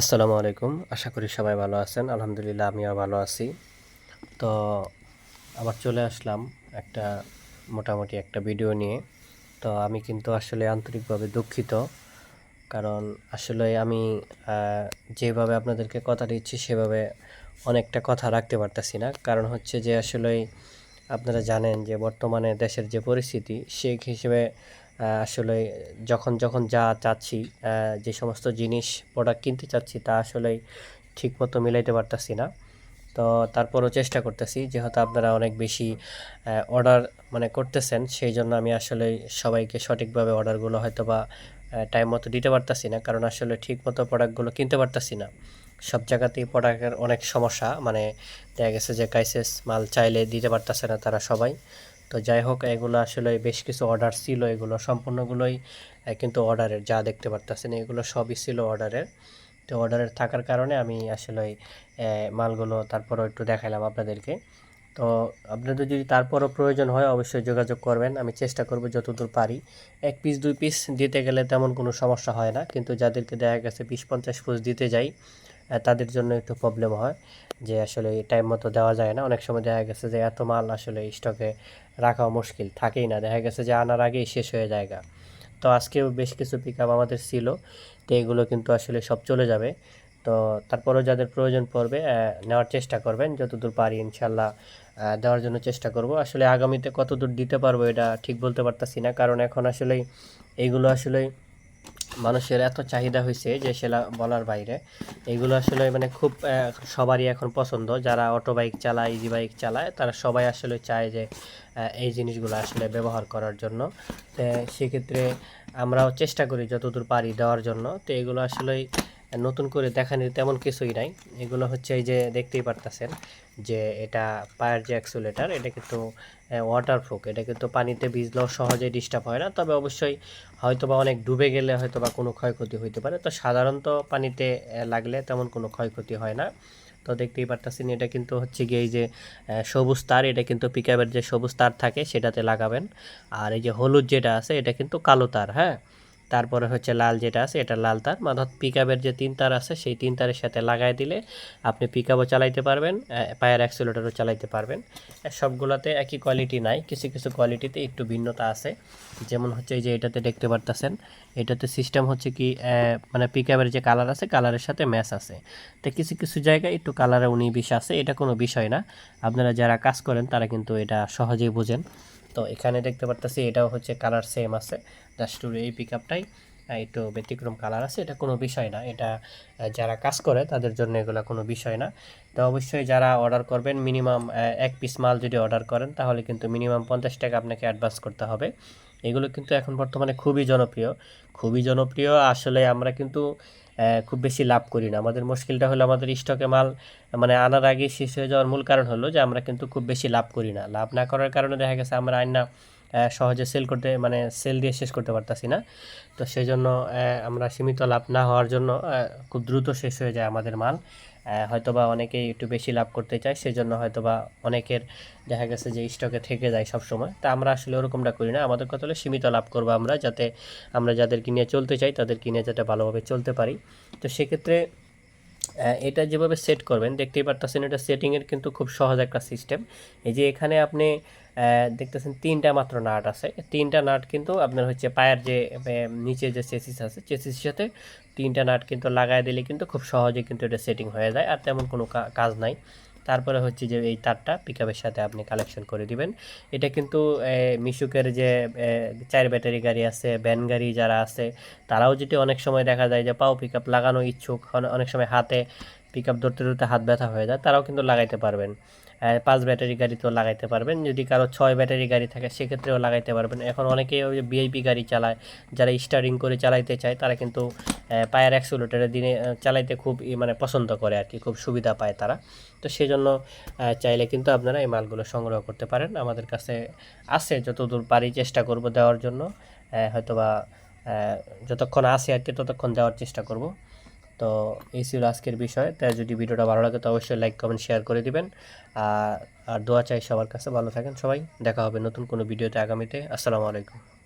আসসালামু আলাইকুম। আশা করি সবাই ভালো আছেন। আলহামদুলিল্লাহ, আমিও ভালো আছি। তো আবার চলে আসলাম একটা, মোটামুটি একটা ভিডিও নিয়ে। তো আমি কিন্তু আসলে আন্তরিকভাবে দুঃখিত। কারণ আসলে আমি যেভাবে আপনাদেরকে কথা দিচ্ছি, সেভাবে অনেকটা কথা রাখতে পারতেছি না। কারণ হচ্ছে যে আসলে আপনারা জানেন যে বর্তমানে দেশের যে পরিস্থিতি, সেই হিসেবে আসলে যখন যখন যা চাচ্ছি যে সমস্ত জিনিস প্রোডাক্ট কিনতে চাচ্ছি, তা আসলে ঠিকমতো মিলাইতে পারতাছি না। তো তারপরও চেষ্টা করতেছি, যেহেতু আপনারা অনেক বেশি অর্ডার মানে করতেছেন, সেই জন্য আমি আসলে সবাইকে সঠিকভাবে অর্ডারগুলো হয়তো বা টাইম মতো দিতে পারতাছি না। কারণ আসলে ঠিক মতো প্রোডাক্টগুলো কিনতে পারতাছি না। সব জায়গাতেই প্রোডাক্টের অনেক সমস্যা মানে দেখা গেছে যে কাইসেস মাল চাইলে দিতে পারতাছে না তারা সবাই। তো যাই হোক, এগুলো আসলে বেশ কিছু অর্ডার ছিল, এগুলো সম্পূর্ণগুলোই কিন্তু অর্ডারের যা দেখতে পারতেছেন, এগুলো সবই ছিল অর্ডারের তো অর্ডারের থাকার কারণে আমি আসলে মালগুলো তারপরও একটু দেখাইলাম আপনাদেরকে। তো আপনাদের যদি তারপরও প্রয়োজন হয়, অবশ্যই যোগাযোগ করবেন। আমি চেষ্টা করব যতদূর পারি। এক পিস দুই পিস দিতে গেলে তেমন কোনো সমস্যা হয় না। কিন্তু যাদেরকে দেখা গেছে বিশ, পঞ্চাশ পিস দিতে যাই তাদের জন্য একটু প্রবলেম হয় যে আসলে টাইম মতো দেওয়া যায় না। অনেক সময় দেখা গেছে যে এত মাল আসলে স্টকে রাখাও মুশকিল, থাকেই না। দেখা গেছে যে আনার আগেই শেষ হয়ে যায়গা তো আজকেও বেশ কিছু পিক আমাদের ছিল। তো এগুলো কিন্তু আসলে সব চলে যাবে। তো তারপরেও যাদের প্রয়োজন পড়বে নেওয়ার চেষ্টা করবেন। যতদূর পারি ইনশাল্লাহ দেওয়ার জন্য চেষ্টা করব। আসলে আগামীতে কতদূর দিতে পারব এটা ঠিক বলতে পারতাছি না, কারণ এখন আসলে এইগুলো আসলে মানুষের এত চাহিদা হয়েছে যে সেটা বলার বাইরে। এগুলো আসলে মানে খুব সবারই এখন পছন্দ। যারা অটো বাইক চালায় ইজি বাইক চালায়, তারা সবাই আসলে চায় যে এই জিনিসগুলো আসলে ব্যবহার করার জন্য। সেক্ষেত্রে আমরাও চেষ্টা করি যতদূর পারি দেওয়ার জন্য। তো এগুলো আসলে নতুন করে দেখানোর তেমন কিছুই নাই। এগুলো হচ্ছে এই যে দেখতেই পারতেছেন যে এটা পায়ের যে অ্যাক্সুলেটার এটা কিন্তু ওয়াটারপ্রুফ এটা কিন্তু পানিতে ভিজলেও সহজে ডিস্টার্ব হয় না। তবে অবশ্যই হয়তো বা অনেক ডুবে গেলে হয়তো বা কোনো ক্ষয়ক্ষতি হইতে পারে। তো সাধারণত পানিতে লাগলে তেমন কোনো ক্ষয়ক্ষতি হয় না। তো দেখতেই পারতেছেন এটা কিন্তু হচ্ছে গিয়ে এই যে সবুজ তার, এটা কিন্তু পিকআপের যে সবুজ তার থাকে সেটাতে লাগাবেন। আর এই যে হলুদ যেটা আছে, এটা কিন্তু কালো তার হ্যাঁ? তারপরে হচ্ছে লাল যেটা আছে, এটা লাল তার। মানে পিকআপের যে তিন তার আছে, সেই তিন তারের সাথে লাগাই দিলে আপনি পিকআপও চালাইতে পারবেন পায়ের অ্যাক্সিলেটরও চালাইতে পারবেন। সবগুলোতে একই কোয়ালিটি নাই, কিছু কিছু কোয়ালিটিতে একটু ভিন্নতা আছে। যেমন হচ্ছে এই যে এটাতে দেখতে পারতেছেন, এটাতে সিস্টেম হচ্ছে কি মানে পিকআপের যে কালার আছে কালারের সাথে ম্যাচ আছে। তো কিছু কিছু জায়গায় একটু কালারে উনি বিশ আছে, এটা কোনো বিষয় না। আপনারা যারা কাজ করেন, তারা কিন্তু এটা সহজেই বোঝেন। তো এখানে দেখতে পারতেছি এটাও হচ্ছে কালার সেম আছে। জাস্ট এই পিক আপটাই একটু ব্যতিক্রম কালার আছে, এটা কোনো বিষয় না। এটা যারা কাজ করে, তাদের জন্য এগুলো কোনো বিষয় না। তো অবশ্যই যারা অর্ডার করবেন মিনিমাম এক পিস মাল যদি অর্ডার করেন, তাহলে কিন্তু মিনিমাম পঞ্চাশ টাকা আপনাকে অ্যাডভান্স করতে হবে। এগুলো কিন্তু এখন বর্তমানে খুবই জনপ্রিয়। খুবই জনপ্রিয়, আসলে আমরা কিন্তু খুব বেশি লাভ করি না। আমাদের মুশকিলটা হলো আমাদের স্টকে মাল মানে আনার আগে শেষ হয়ে যাওয়ার মূল কারণ হলো যে আমরা কিন্তু খুব বেশি লাভ করি না। লাভ না করার কারণে দেখা গেছে আমরা আইনা সহজে সেল করতে মানে সেল দিয়ে শেষ করতে পারতাছি না। তো সেই জন্য আমরা সীমিত লাভ না হওয়ার জন্য খুব দ্রুত শেষ হয়ে যায় আমাদের মাল। হয়তোবা অনেকেই একটু বেশি লাভ করতে চায়, সেজন্য হয়তোবা অনেকের দেখা গেছে যে স্টকে থেকে যায় সব সময় তা আমরা আসলে ওরকমটা করি না। আমাদের কথা হলো সীমিত লাভ করব আমরা যাতে আমরা যাদের কিনে চলতে চাই তাদের কিনে যাতে ভালোভাবে চলতে পারি। তো সেক্ষেত্রে এটা যেভাবে সেট করবেন, দেখতেই পারতেছেন এটা সেটিংয়ের কিন্তু খুব সহজ একটা সিস্টেম এই যে এখানে আপনি দেখতেছেন তিনটা মাত্র নাট আছে। তিনটা নাট কিন্তু আপনার হচ্ছে পায়ের যে নিচে যে চেসিস আছে, চেসিসের সাথে তিনটা নাট কিন্তু লাগাই দিলে কিন্তু খুব সহজে কিন্তু এটা সেটিং হয়ে যায় আর তেমন কোনো কাজ নাই। তারপরে হচ্ছে যে এই তারটা পিকআপের সাথে আপনি কালেকশন করে দিবেন। এটা কিন্তু মিশুকের যে চার ব্যাটারি গাড়ি আছে ভ্যান গাড়ি যারা আছে, তারাও যদি অনেক সময় দেখা যায় যে পাও পিকআপ লাগানো ইচ্ছুক অনেক সময় হাতে পিকআপ ধরতে ধরতে হাত ব্যথা হয়ে যায়, তারাও কিন্তু লাগাইতে পারবেন। পাঁচ ব্যাটারি গাড়িতেও লাগাইতে পারবেন, যদি কারও ছয় ব্যাটারি গাড়ি থাকে সেক্ষেত্রেও লাগাইতে পারবেন। এখন অনেকেই ওই যে ভিআইপি গাড়ি চালায়, যারা স্টারিং করে চালাইতে চায়, তারা কিন্তু পায়ের অ্যাক্সিলেটরে দিনে চালাইতে খুব মানে পছন্দ করে আর কি, খুব সুবিধা পায় তারা। তো সেই জন্য চাইলে কিন্তু আপনারা এই মালগুলো সংগ্রহ করতে পারেন। আমাদের কাছে আছে, যতদূর পারি চেষ্টা করব দেওয়ার জন্য। হয়তোবা যতক্ষণ আসে আর কি, ততক্ষণ দেওয়ার চেষ্টা করব। তো এই ছিল আজকের বিষয়। তাই যদি ভিডিওটা ভালো লাগে, তো অবশ্যই লাইক কমেন্ট শেয়ার করে দিবেন। আর আর দোয়া চাই সবার কাছে। ভালো থাকেন সবাই। দেখা হবে নতুন কোনো ভিডিওতে আগামীতে। আসসালামু আলাইকুম।